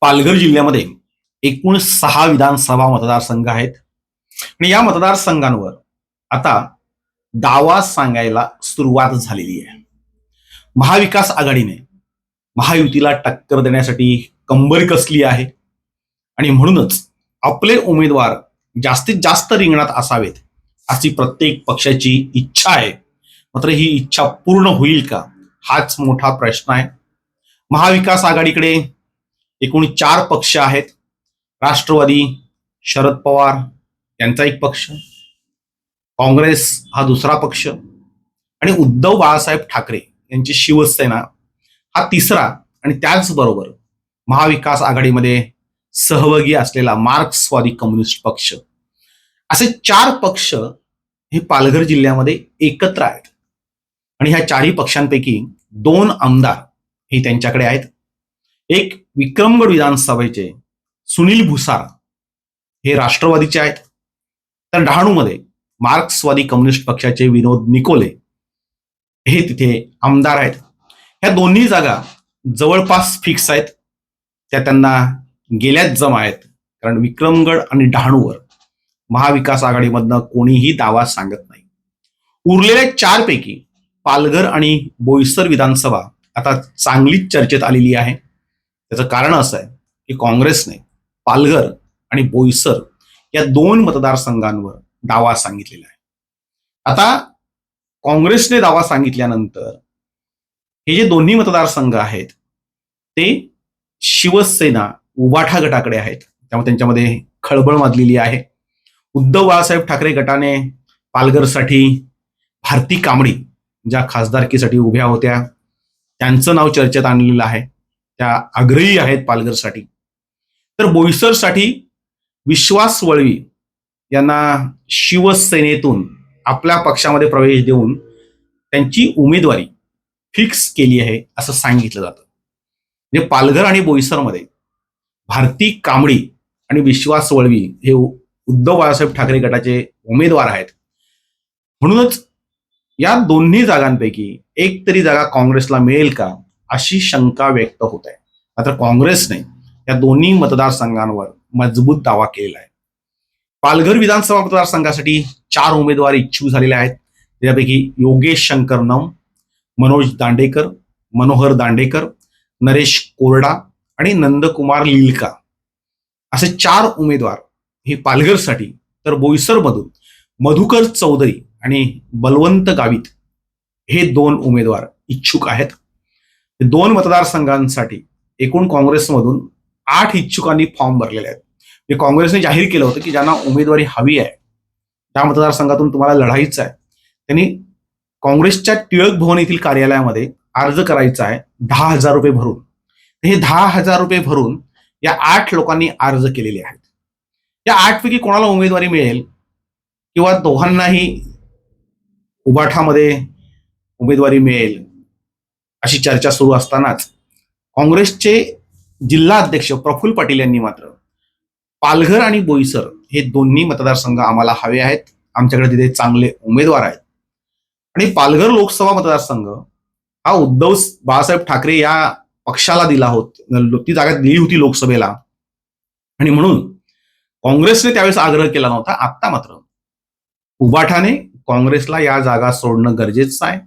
पालघर जिल्ह्यामध्ये एकूण सहा विधानसभा मतदारसंघ आहेत. आणि या मतदारसंघांवर आता दावा सांगायला सुरुवात झालेली आहे. महाविकास आघाडीने महायुतीला टक्कर देण्यासाठी कंबर कसली आहे? आणि म्हणूनच आपले उमेदवार जास्तीत जास्त रिंगणात असावेत अशी प्रत्येक पक्षाची इच्छा आहे. मात्र ही इच्छा पूर्ण होईल का? हाच मोठा प्रश्न आहे. महाविकास आघाडीकडे एकूण चार पक्ष आहेत. राष्ट्रवादी शरद पवार यांचा एक पक्ष. काँग्रेस हा दुसरा पक्ष. आणि उद्धव बाळासाहेब ठाकरे यांची शिवसेना हा तिसरा आणि त्याचबरोबर महाविकास आघाडीमध्ये सहभागी असलेला मार्क्सवादी कम्युनिस्ट पक्ष. असे चार पक्ष हे पालघर जिल्ह्यामध्ये एकत्र आहेत. आणि ह्या चारही पक्षांपैकी दोन आमदार हे त्यांच्याकडे आहेत. एक विक्रमगड विधानसभेचे सुनील भुसार हे राष्ट्रवादीचे आहेत. तर डहाणूमध्ये मार्क्सवादी कम्युनिस्ट पक्षाचे विनोद निकोले हे तिथे आमदार आहेत. ह्या दोन्ही जागा जवळपास फिक्स आहेत. त्या त्यांना गेल्याच जमा आहेत. कारण विक्रमगड आणि डहाणूवर महाविकास आघाडीमधनं कोणीही दावा सांगत नाही. उरलेल्या चार पैकी पालघर आणि बोईसर विधानसभा आता चांगलीच चर्चेत आलेली आहे. त्याचं कारण असं आहे की काँग्रेसने पालघर आणि बोईसर या दोन मतदारसंघांवर दावा सांगितलेला आहे. आता काँग्रेसने दावा सांगितल्यानंतर हे जे दोन्ही मतदारसंघ आहेत ते शिवसेना उबाठा गटाकडे आहेत. त्यामुळे त्यांच्यामध्ये खळबळ माजलेली आहे. उद्धव बाळासाहेब ठाकरे गटाने पालघरसाठी भारती कांबडी ज्या खासदारकीसाठी उभ्या होत्या त्यांचं नाव चर्चेत आणलेलं आहे. त्या आग्रही आहेत पालघरसाठी. तर बोईसरसाठी विश्वास वळवी यांना शिवसेनेतून आपल्या पक्षामध्ये प्रवेश देऊन त्यांची उमेदवारी फिक्स केली आहे असं सांगितलं जातं. म्हणजे पालघर आणि बोईसरमध्ये भारती कांबडी आणि विश्वास वळवी हे उद्धव बाळासाहेब ठाकरे गटाचे उमेदवार आहेत. म्हणूनच या दोन्ही जागांपैकी एक तरी जागा काँग्रेसला मिळेल का? अशी शंका व्यक्त होत आहे. मात्र काँग्रेसने या दोन्ही मतदारसंघांवर मजबूत दावा केलेला आहे. पालघर विधानसभा मतदारसंघासाठी चार उमेदवार इच्छुक झालेले आहेत. त्यापैकी योगेश शंकर नम मनोज दांडेकर मनोहर दांडेकर नरेश कोरडा आणि नंदकुमार लिलका. असे चार उमेदवार हे पालघरसाठी तर बोईसरमधून मधुकर चौधरी आणि बलवंत गावित हे दोन उमेदवार इच्छुक आहेत. दोन मतदारसंघांसाठी एकूण काँग्रेसमधून आठ इच्छुकांनी फॉर्म भरलेले आहेत. म्हणजे काँग्रेसने जाहीर केलं होतं की ज्यांना उमेदवारी हवी आहे त्या मतदारसंघातून तुम्हाला लढायचं आहे. त्यांनी काँग्रेसच्या टिळक भवन येथील कार्यालयामध्ये अर्ज करायचा आहे दहा हजार रुपये भरून. हे दहा हजार रुपये भरून या आठ लोकांनी अर्ज केलेले आहेत. या आठपैकी कोणाला उमेदवारी मिळेल किंवा दोघांनाही उबाठामध्ये उमेदवारी मिळेल अशी चर्चा सुरू असतानाच काँग्रेसचे जिल्हा अध्यक्ष प्रफुल्ल पाटील यांनी मात्र पालघर आणि बोईसर हे दोन्ही मतदारसंघ आम्हाला हवे आहेत. आमच्याकडे तिथे चांगले उमेदवार आहेत. आणि पालघर लोकसभा मतदारसंघ हा उद्धव बाळासाहेब ठाकरे या पक्षाला दिला होत ती जागा दिली होती लोकसभेला. आणि म्हणून काँग्रेसने त्यावेळेस आग्रह केला नव्हता आता मात्र उबाठाने काँग्रेसला या जागा सोडणं गरजेचं आहे.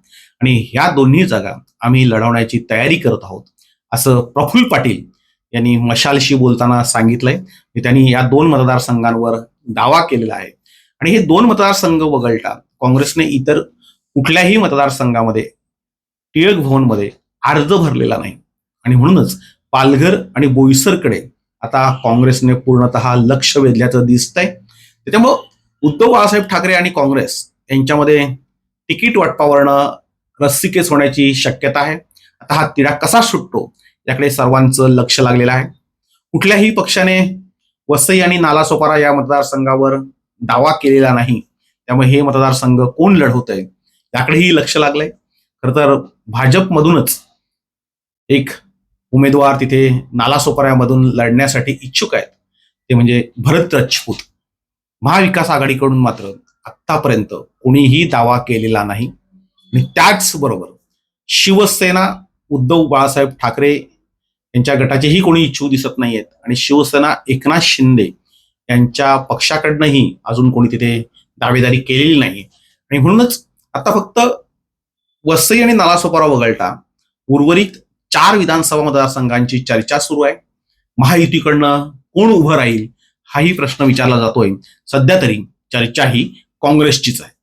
आणि ह्या दोन्ही जागा आम्ही लढवण्याची तयारी करत आहोत असं प्रफुल्ल पाटील यांनी मशालशी बोलताना सांगितलंय. की त्यांनी या दोन मतदारसंघांवर दावा केलेला आहे. आणि हे दोन मतदारसंघ वगळता काँग्रेसने इतर कुठल्याही मतदारसंघामध्ये टिळक भवनमध्ये अर्ज भरलेला नाही. आणि म्हणूनच पालघर आणि बोईसरकडे आता काँग्रेसने पूर्णतः लक्ष वेधल्याचं दिसतंय. त्याच्यामुळं उद्धव बाळासाहेब ठाकरे आणि काँग्रेस यांच्यामध्ये तिकीट रस्सी रस्सीकेस होण्याची शक्यता आहे. आता हा तिढा कसा सुटतो याकडे सर्वांचं लक्ष लागलेलं आहे. कुठल्याही पक्षाने वसई आणि नालासोपारा या मतदारसंघावर दावा केलेला नाही. त्यामुळे हे मतदारसंघ कोण लढवत आहे याकडेही लक्ष लागलंय. खरं तर भाजपमधूनच एक उमेदवार तिथे नालासोपाऱ्यामधून लढण्यासाठी इच्छुक आहेत. ते म्हणजे भरत राजपूत. महाविकास आघाडीकडून मात्र आतापर्यंत कोणीही दावा केलेला नाही. आणि त्याचबरोबर शिवसेना उद्धव बाळासाहेब ठाकरे यांच्या गटाचेही कोणी इच्छू दिसत नाहीयेत. आणि शिवसेना एकनाथ शिंदे यांच्या पक्षाकडनंही अजून कोणी तिथे दावेदारी केलेली नाही. आणि म्हणूनच आता फक्त वसई आणि नालासोपारा वगळता उर्वरित चार विधानसभा मतदारसंघांची चर्चा सुरू आहे. महायुतीकडनं कोण उभं राहील हाही प्रश्न विचारला जातोय. सध्या तरी चर्चा ही काँग्रेसचीच आहे.